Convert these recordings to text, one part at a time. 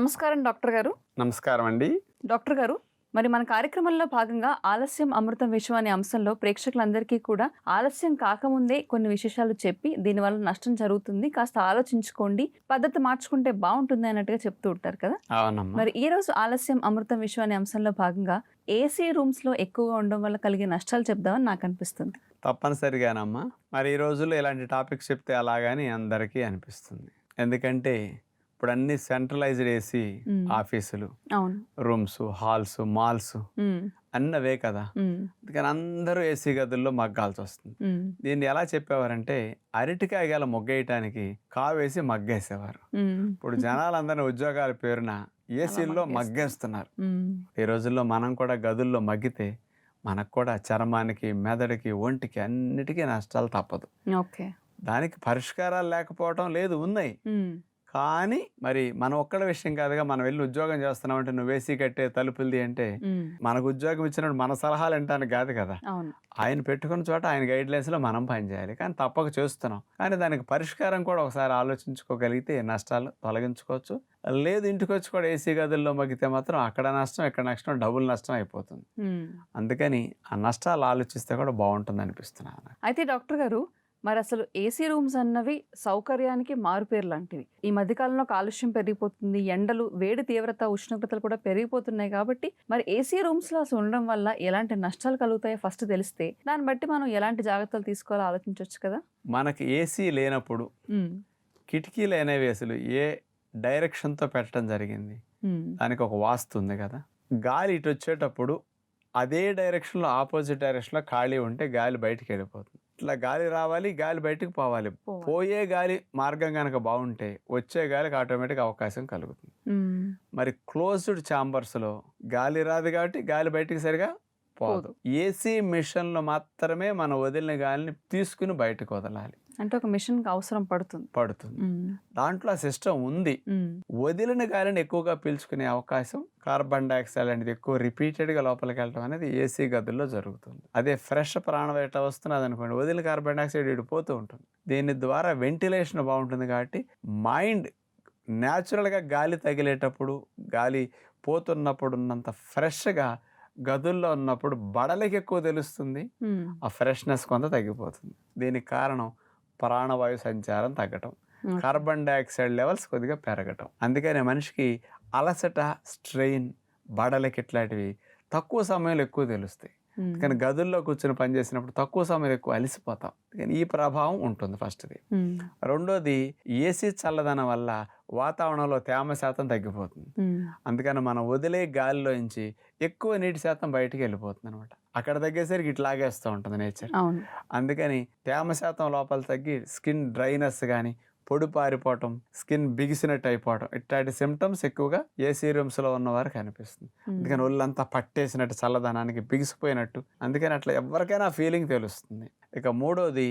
నమస్కారం డాక్టర్ గారు. నమస్కారం అండి. డాక్టర్ గారు మరి మన కార్యక్రమంలో భాగంగా ఆలస్యం అమృతం విషయం అనే అంశంలో ప్రేక్షకులందరికీ కూడా ఆలస్యం కాకముందే కొన్ని విశేషాలు చెప్పి దీనివల్ల నష్టం జరుగుతుంది. కాస్త ఆలోచించుకోండి. పద్ధతి మార్చుకుంటే బాగుంటుంది అన్నట్టుగా చెప్తూ ఉంటారు కదా? మరి ఈ రోజు ఆలస్యం అమృతం విషయం అనే అంశంలో భాగంగా ఏసీ రూమ్స్లో ఎక్కువగా ఉండడం వల్ల కలిగే నష్టాలు చెప్దామని నాకు అనిపిస్తుంది. తప్పనిసరిగానమ్మా. మరి ఈ రోజుల్లో ఇలాంటి టాపిక్స్ చెప్తే అలాగని అందరికీ అనిపిస్తుంది. ఎందుకంటే ఇప్పుడు అన్ని సెంట్రలైజ్డ్ ఏసీ. ఆఫీసులు రూమ్స్ హాల్స్ మాల్స్ ఉమ్, అన్నవే కదా. అందుకని అందరూ ఏసీ గదుల్లో మగ్గాల్సి వస్తుంది. దీన్ని ఎలా చెప్పేవారంటే అరటికాయ గల మొగ్గేయటానికి కావేసి మగ్గేసేవారు. ఇప్పుడు జనాలందరినీ ఉద్యోగాల పేరున ఏసీల్లో మగ్గేస్తున్నారు. ఈ రోజుల్లో మనం కూడా గదుల్లో మగ్గితే మనకు కూడా చర్మానికి మెదడుకి ఒంటికి అన్నిటికీ నష్టాలు తప్పదు. దానికి పరిష్కారాలు లేకపోవడం లేదు ఉన్నాయి. కానీ మరి మనం ఒక్కడ విషయం కాదుగా మనం వెళ్ళి ఉద్యోగం చేస్తున్నామంటే నువ్వు వేసి కట్టే తలుపులది అంటే మనకు ఉద్యోగం ఇచ్చినప్పుడు మన సలహాలు వినటానికి కాదు కదా. ఆయన పెట్టుకున్న చోట ఆయన గైడ్ లైన్స్లో మనం పనిచేయాలి కానీ తప్పక చేస్తున్నాం. కానీ దానికి పరిష్కారం కూడా ఒకసారి ఆలోచించుకోగలిగితే నష్టాలు తొలగించుకోవచ్చు. లేదు ఇంటికి వచ్చి కూడా ఏసీ గదుల్లో మగ్గితే మాత్రం అక్కడ నష్టం ఇక్కడ నష్టం డబుల్ నష్టం అయిపోతుంది. అందుకని ఆ నష్టాలు ఆలోచిస్తే కూడా బాగుంటుంది అనిపిస్తున్నాను. అయితే డాక్టర్ గారు మరి అసలు ఏసీ రూమ్స్ అన్నవి సౌకర్యానికి మారుపేరు లాంటివి. ఈ మధ్యకాలంలో కాలుష్యం పెరిగిపోతుంది ఎండలు వేడి తీవ్రత ఉష్ణోగ్రతలు కూడా పెరిగిపోతున్నాయి కాబట్టి మరి ఏసీ రూమ్స్లో అసలు ఉండడం వల్ల ఎలాంటి నష్టాలు కలుగుతాయో ఫస్ట్ తెలిస్తే దాన్ని బట్టి మనం ఎలాంటి జాగ్రత్తలు తీసుకోవాలో ఆలోచించవచ్చు కదా? మనకి ఏసీ లేనప్పుడు కిటికీలు అనేవి అసలు ఏ డైరెక్షన్తో పెట్టడం జరిగింది? దానికి ఒక వాస్తు ఉంది కదా. గాలి ఇటు వచ్చేటప్పుడు అదే డైరెక్షన్లో ఆపోజిట్ డైరెక్షన్లో ఖాళీ ఉంటే గాలి బయటికి వెళ్ళిపోతుంది ఇట్లా గాలి రావాలి గాలి బయటికి పోవాలి. పోయే గాలి మార్గం కనుక బాగుంటే వచ్చే గాలికి ఆటోమేటిక్ అవకాశం కలుగుతుంది. మరి క్లోజ్డ్ ఛాంబర్స్లో గాలి రాదు కాబట్టి గాలి బయటికి సరిగా పోదు. ఏసీ మిషన్లో మాత్రమే మనం వదిలిన గాలిని తీసుకుని బయటకు వదలాలి. అంటే ఒక మిషన్కి అవసరం పడుతుంది. పడుతుంది. దాంట్లో ఆ సిస్టమ్ ఉంది. వదిలిన గాలిని ఎక్కువగా పీల్చుకునే అవకాశం కార్బన్ డైఆక్సైడ్ అనేది ఎక్కువ రిపీటెడ్గా లోపలికి వెళ్ళడం అనేది ఏసీ గదుల్లో జరుగుతుంది. అదే ఫ్రెష్ ప్రాణం ఎట్లా వస్తున్నది అనుకోండి వదిలిన కార్బన్ డైఆక్సైడ్ ఇడిపోతూ ఉంటుంది. దీని ద్వారా వెంటిలేషన్ బాగుంటుంది కాబట్టి మైండ్ న్యాచురల్గా గాలి తగిలేటప్పుడు గాలి పోతున్నప్పుడు ఉన్నంత ఫ్రెష్గా గదుల్లో ఉన్నప్పుడు బడలకి ఎక్కువ తెలుస్తుంది. ఆ ఫ్రెష్నెస్ కొంత తగ్గిపోతుంది. దీనికి కారణం ప్రాణవాయు సంచారం తగ్గటం. కార్బన్ డైఆక్సైడ్ లెవెల్స్ కొద్దిగా పెరగటం. అందుకనే మనిషికి అలసట స్ట్రెయిన్ బడలకి ఇట్లాంటివి తక్కువ సమయంలో ఎక్కువ తెలుస్తాయి. కానీ గదుల్లో కూర్చొని పనిచేసినప్పుడు తక్కువ సమయం ఎక్కువ అలసిపోతాం. కానీ ఈ ప్రభావం ఉంటుంది ఫస్ట్ది. రెండోది ఏసీ చల్లదనం వల్ల వాతావరణంలో తేమ శాతం తగ్గిపోతుంది. అందుకని మనం వదిలే గాలిలోంచి ఎక్కువ నీటి శాతం బయటికి వెళ్ళిపోతుంది అనమాట అక్కడ తగ్గేసరికి ఇట్లా లాగేస్తూ ఉంటుంది నేచర్. అందుకని తేమ శాతం లోపల తగ్గి స్కిన్ డ్రైనెస్ కానీ పొడి పారిపోవటం స్కిన్ బిగిసినట్టు అయిపోవటం ఇట్లాంటి సిమ్టమ్స్ ఎక్కువగా ఏసీ రూమ్స్లో ఉన్న వారికి కనిపిస్తుంది. ఉమ్, అందుకని ఒళ్ళంతా పట్టేసినట్టు చల్లదనానికి బిగిసిపోయినట్టు. అందుకని అట్లా ఎవరికైనా ఫీలింగ్ తెలుస్తుంది. ఇక మూడోది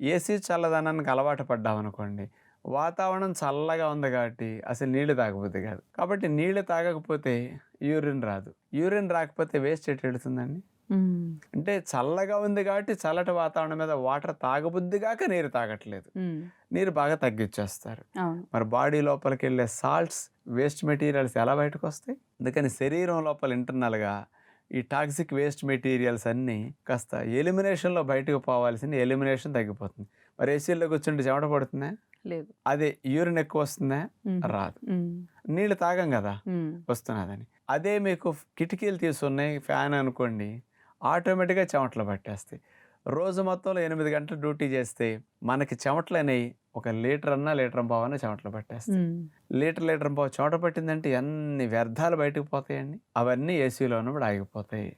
ఏసీ చల్లదనానికి అలవాటు పడ్డామనుకోండి వాతావరణం చల్లగా ఉంది కాబట్టి అసలు నీళ్ళు తాగబుద్ది కాదు. కాబట్టి నీళ్ళు తాగకపోతే యూరిన్ రాదు. యూరిన్ రాకపోతే వేస్ట్ ఎటు వెళుతుందండి? అంటే చల్లగా ఉంది కాబట్టి చల్లటి వాతావరణం మీద వాటర్ తాగబుద్ది కాక నీరు తాగట్లేదు. నీరు బాగా తగ్గించేస్తారు మరి బాడీ లోపలికి వెళ్ళే సాల్ట్స్ వేస్ట్ మెటీరియల్స్ ఎలా బయటకు వస్తాయి అందుకని శరీరం లోపల ఇంటర్నల్గా ఈ టాక్సిక్ వేస్ట్ మెటీరియల్స్ అన్నీ కాస్త ఎలిమినేషన్లో బయటకు పోవాల్సిన ఎలిమినేషన్ తగ్గిపోతుంది. మరి ఏసీలో కూర్చుంటే చెమట పడుతుందా? లేదు. అదే యూరిన్ ఎక్కువ వస్తుందా? రాదు. నీళ్ళు తాగం కదా? వస్తున్నదని. అదే మీకు కిటికీలు తీసున్నాయి ఫ్యాన్ అనుకోండి ఆటోమేటిక్గా చెమటలు పట్టేస్తాయి. రోజు మొత్తంలో ఎనిమిది గంటలు డ్యూటీ చేస్తే మనకి చెమటలు అనేవి ఒక లీటర్ అన్నా లీటర్ పావన్నా చెమటలు పట్టేస్తాయి. లీటర్ లీటర్ పావు చెమట పట్టిందంటే ఎన్ని వ్యర్థాలు బయటకు పోతాయండి? అవన్నీ ఏసీలో ఉన్నప్పుడు ఆగిపోతాయి.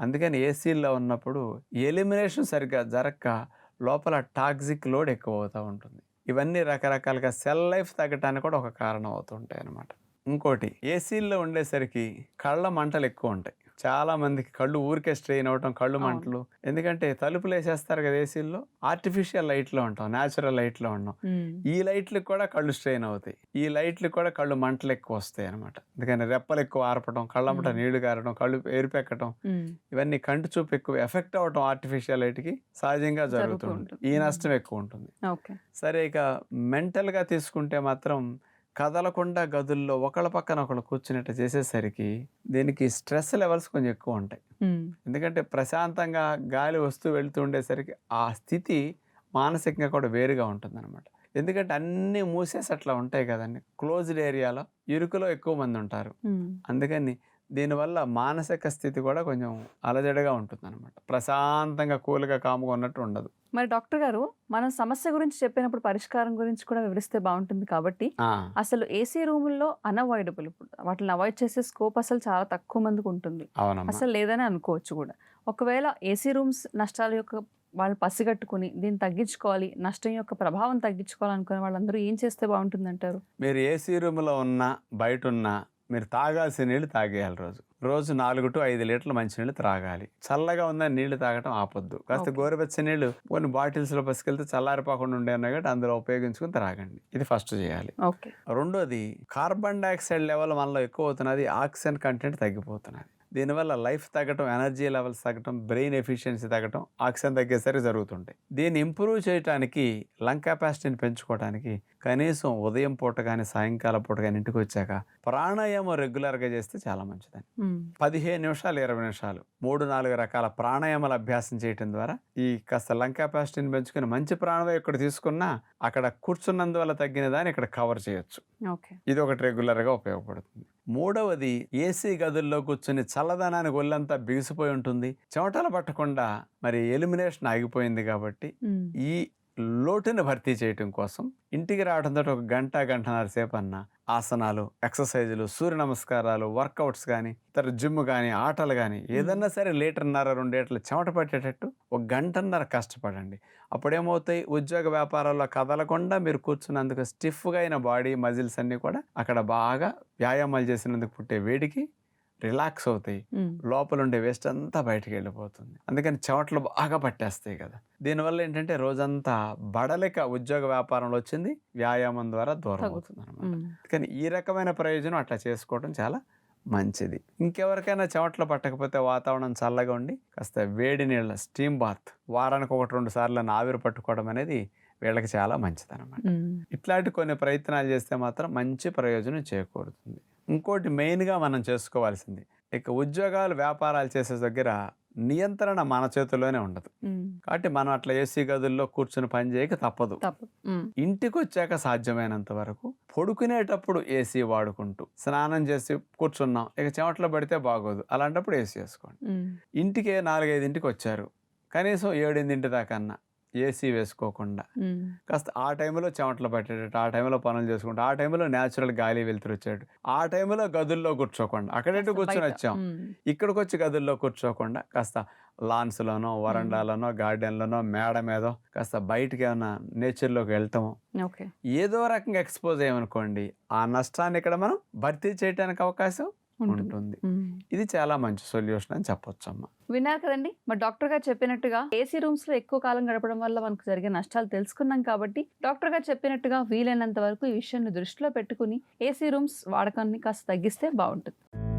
అందుకని ఏసీలో ఉన్నప్పుడు ఎలిమినేషన్ సరిగ్గా జరక్క లోపల టాక్సిక్ లోడ్ ఎక్కువ అవుతూ ఉంటుంది. ఇవన్నీ రకరకాలుగా సెల్ లైఫ్ తగ్గటానికి కూడా ఒక కారణం అవుతుంటాయి అన్నమాట ఇంకోటి ఏసీల్లో ఉండేసరికి కళ్ళ మంటలు ఎక్కువ ఉంటాయి. చాలా మందికి కళ్ళు ఊరికే స్ట్రెయిన్ అవటం కళ్ళు. మంటలు ఎందుకంటే తలుపులు వేసేస్తారు కదా ఏసీల్లో ఆర్టిఫిషియల్ లైట్లో ఉంటాం న్యాచురల్ లైట్లో ఉన్నాం ఉమ్, ఈ లైట్లకు కూడా కళ్ళు స్ట్రెయిన్ అవుతాయి ఈ లైట్లకు కూడా కళ్ళు మంటలు ఎక్కువ వస్తాయి అనమాట అందుకని రెప్పలు ఎక్కువ ఆర్పడం కళ్ళమ్మట మ్మ్. నీళ్ళు గారడం కళ్ళు ఎరిపెక్కడం ఉమ్, ఇవన్నీ కంటి చూపు ఎక్కువ ఎఫెక్ట్ అవటం ఆర్టిఫిషియల్ లైట్కి సహజంగా జరుగుతూ జరుగుతూ ఉంటుంది. ఈ. నష్టం ఎక్కువ ఉంటుంది సరే ఇక మెంటల్గా తీసుకుంటే మాత్రం కదలకుండా గదుల్లో ఒకళ్ళ పక్కన ఒకళ్ళు కూర్చున్నట్టు చేసేసరికి దీనికి స్ట్రెస్ లెవెల్స్ కొంచెం ఎక్కువ ఉంటాయి. ఎందుకంటే ప్రశాంతంగా గాలి వస్తూ వెళ్తూ ఉండేసరికి ఆ స్థితి మానసికంగా కూడా వేరుగా ఉంటుందన్నమాట. ఎందుకంటే అన్నీ మూసేసి అట్లా ఉంటాయి కదండి. క్లోజ్డ్ ఏరియాలో ఇరుకులో ఎక్కువ మంది ఉంటారు. అందుకని దీనివల్ల మానసిక స్థితి కూడా కొంచెం అలజడిగా ఉంటుందన్నమాట. ప్రశాంతంగా కూల్గా కాముగా ఉన్నట్టు ఉండదు. మరి డాక్టర్ గారు మనం సమస్య గురించి చెప్పినప్పుడు పరిష్కారం గురించి కూడా వివరిస్తే బాగుంటుంది కాబట్టి అసలు ఏసీ రూముల్లో అన్అవాయిడబుల్ ఇప్పుడు వాటిని అవాయిడ్ చేసే స్కోప్ అసలు చాలా తక్కువ మందికి ఉంటుంది. అసలు లేదని అనుకోవచ్చు కూడా. ఒకవేళ ఏసీ రూమ్స్ నష్టాల యొక్క వాళ్ళు పసిగట్టుకుని దీన్ని తగ్గించుకోవాలి నష్టం యొక్క ప్రభావం తగ్గించుకోవాలనుకునే వాళ్ళందరూ ఏం చేస్తే బాగుంటుందంటారు? మీరు ఏసీ రూమ్లో ఉన్నా బయట ఉన్నా మీరు తాగాల్సిన నీళ్ళు తాగేయాలి రోజు. రోజు నాలుగు టు ఐదు లీటర్ల మంచినీళ్ళు త్రాగాలి. చల్లగా ఉందని నీళ్ళు తాగటం ఆపొద్దు. కాస్త. గోరువెచ్చని నీళ్ళు కొన్ని బాటిల్స్లో పసుకెళ్తే చల్లారిపోకుండా ఉండే ఉన్నాయి కాబట్టి అందులో ఉపయోగించుకుని త్రాగండి. ఇది ఫస్ట్ చేయాలి. రెండోది కార్బన్ డైఆక్సైడ్ లెవెల్ మనలో ఎక్కువ అవుతున్నది ఆక్సిజన్ కంటెంట్ తగ్గిపోతున్నది. దీనివల్ల లైఫ్ తగ్గటం ఎనర్జీ లెవెల్స్ తగ్గటం బ్రెయిన్ ఎఫిషియన్సీ తగ్గటం ఆక్సిజన్ తగ్గేసరికి జరుగుతుంటాయి. దీన్ని ఇంప్రూవ్ చేయడానికి లంగ్ కెపాసిటీని పెంచుకోవడానికి కనీసం ఉదయం పూట కానీ సాయంకాలం పూట కానీ ఇంటికి వచ్చాక ప్రాణాయామం రెగ్యులర్గా చేస్తే చాలా మంచిదని. పదిహేను నిమిషాలు ఇరవై నిమిషాలు మూడు నాలుగు రకాల ప్రాణాయామాలు అభ్యాసం చేయటం ద్వారా ఈ కాస్త లంగ్ కెపాసిటీని పెంచుకుని మంచి ప్రాణవాయు ఇక్కడ తీసుకున్నా అక్కడ కూర్చున్నందువల్ల తగ్గిన దాన్ని ఇక్కడ కవర్ చేయొచ్చు. ఇది ఒకటి రెగ్యులర్గా ఉపయోగపడుతుంది. మూడవది ఏసీ గదుల్లో కూర్చుని చల్లదనానికి ఒళ్ళంతా బిగిసిపోయి ఉంటుంది. చెమటలు పట్టకుండా మరి ఎలిమినేషన్ ఆగిపోయింది కాబట్టి ఈ లోటుని భర్తీ చేయటం కోసం ఇంటికి రావడంతో ఒక గంట గంటన్నర సేపు అన్న ఆసనాలు ఎక్సర్సైజులు సూర్య నమస్కారాలు వర్కౌట్స్ కానీ ఇతర జిమ్ కానీ ఆటలు కానీ ఏదన్నా సరే లీటర్న్నర రెండేటలు చెమట పట్టేటట్టు ఒక గంటన్నర కష్టపడండి. అప్పుడేమవుతాయి? ఉద్యోగ వ్యాపారాల్లో కదలకుండా మీరు కూర్చున్నందుకు స్టిఫ్గా అయిన బాడీ మజిల్స్ అన్నీ కూడా అక్కడ బాగా వ్యాయామాలు చేసినందుకు పుట్టే వేడికి రిలాక్స్ అవుతాయి. లోపల ఉండే వేస్ట్ అంతా బయటికి వెళ్ళిపోతుంది అందుకని చెమటలు బాగా పట్టేస్తాయి కదా. దీనివల్ల ఏంటంటే రోజంతా బడలిక ఉద్యోగ వ్యాపారంలో వచ్చింది వ్యాయామం ద్వారా దూరం అవుతుంది అనమాట కానీ ఈ రకమైన ప్రయోజనం అట్లా చేసుకోవడం చాలా మంచిది. ఇంకెవరికైనా చెమటలు పట్టకపోతే వాతావరణం చల్లగా ఉండి కాస్త వేడి నీళ్ళ స్టీమ్ బాత్ వారానికి ఒకటి రెండు సార్లు ఆవిరి పట్టుకోవడం అనేది వీళ్ళకి చాలా మంచిది అనమాట ఇట్లాంటి కొన్ని ప్రయత్నాలు చేస్తే మాత్రం మంచి ప్రయోజనం చేకూరుతుంది. ఇంకోటి మెయిన్గా మనం చేసుకోవాల్సింది. ఇక ఉద్యోగాలు వ్యాపారాలు చేసే దగ్గర నియంత్రణ మన చేతుల్లోనే ఉండదు. కాబట్టి మనం అట్లా ఏసీ గదుల్లో కూర్చుని పని చేయక తప్పదు. ఇంటికి వచ్చాక సాధ్యమైనంత వరకు పడుకునేటప్పుడు ఏసీ వాడుకుంటూ స్నానం చేసి కూర్చున్నాం. ఇక చెమటలో పడితే బాగోదు. అలాంటప్పుడు ఏసీ వేసుకోండి. ఇంటికే నాలుగైదింటికి వచ్చారు కనీసం ఏడింటింటి దాకా అన్న ఏసీ వేసుకోకుండా. కాస్త ఆ టైంలో చెమటలు పట్టేటట్టు ఆ టైంలో పనులు చేసుకుంటూ ఆ టైంలో న్యాచురల్ గాలి వెళ్తురు వచ్చాడు ఆ టైంలో గదుల్లో కూర్చోకుండా అక్కడెటు కూర్చొని వచ్చాం. ఇక్కడికి వచ్చి గదుల్లో కూర్చోకుండా కాస్త లాన్స్లోనో వరండాలోనో గార్డెన్లోనో మేడ మీదో కాస్త బయటికి ఏమైనా నేచర్లోకి వెళ్తాము. ఏదో రకంగా ఎక్స్పోజ్ అయ్యామనుకోండి ఆ నష్టాన్ని ఇక్కడ మనం భర్తీ చేయడానికి అవకాశం ఉంటుంది. ఇది చాలా మంచి సొల్యూషన్ అని చెప్పొచ్చు అమ్మ విన్నారు కదండి మరి డాక్టర్ గారు చెప్పినట్టుగా ఏసీ రూమ్స్లో ఎక్కువ కాలం గడపడం వల్ల మనకు జరిగే నష్టాలు తెలుసుకున్నాం కాబట్టి డాక్టర్ గారు చెప్పినట్టుగా వీలైనంత వరకు ఈ విషయాన్ని దృష్టిలో పెట్టుకుని ఏసీ రూమ్స్ వాడకాన్ని కాస్త తగ్గిస్తే బాగుంటుంది.